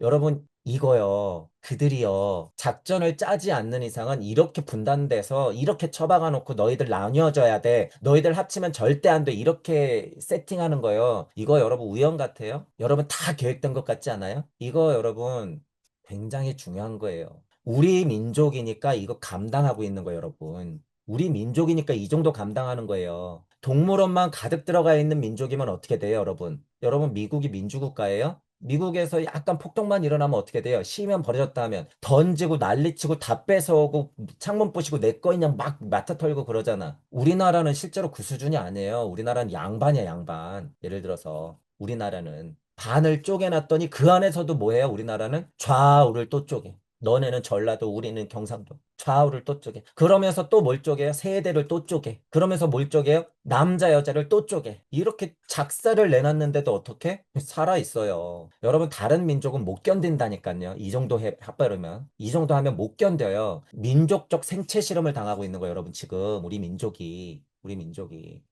여러분, 이거요. 그들이요. 작전을 짜지 않는 이상은 이렇게 분단돼서 이렇게 처박아 놓고 너희들 나뉘어져야 돼. 너희들 합치면 절대 안 돼. 이렇게 세팅하는 거요. 이거 여러분 우연 같아요? 여러분 다 계획된 것 같지 않아요? 이거 여러분 굉장히 중요한 거예요. 우리 민족이니까 이거 감당하고 있는 거예요, 여러분. 우리 민족이니까 이 정도 감당하는 거예요. 동물원만 가득 들어가 있는 민족이면 어떻게 돼요, 여러분? 여러분, 미국이 민주국가예요? 미국에서 약간 폭동만 일어나면 어떻게 돼요? 시면 버려졌다 하면 던지고 난리치고 다 뺏어오고 창문 부시고 내 거 그냥 막 맡아 털고 그러잖아. 우리나라는 실제로 그 수준이 아니에요. 우리나라는 양반이야, 양반. 예를 들어서 우리나라는 반을 쪼개놨더니 그 안에서도 뭐예요? 우리나라는 좌우를 또 쪼개. 너네는 전라도, 우리는 경상도. 좌우를 또 쪼개. 그러면서 또 뭘 쪼개요? 세대를 또 쪼개. 그러면서 뭘 쪼개요? 남자, 여자를 또 쪼개. 이렇게 작사를 내놨는데도 어떻게? 살아있어요. 여러분, 다른 민족은 못 견딘다니까요. 이 정도 해, 합바르면. 이 정도 하면 못 견뎌요. 민족적 생체 실험을 당하고 있는 거예요, 여러분, 지금. 우리 민족이. 우리 민족이.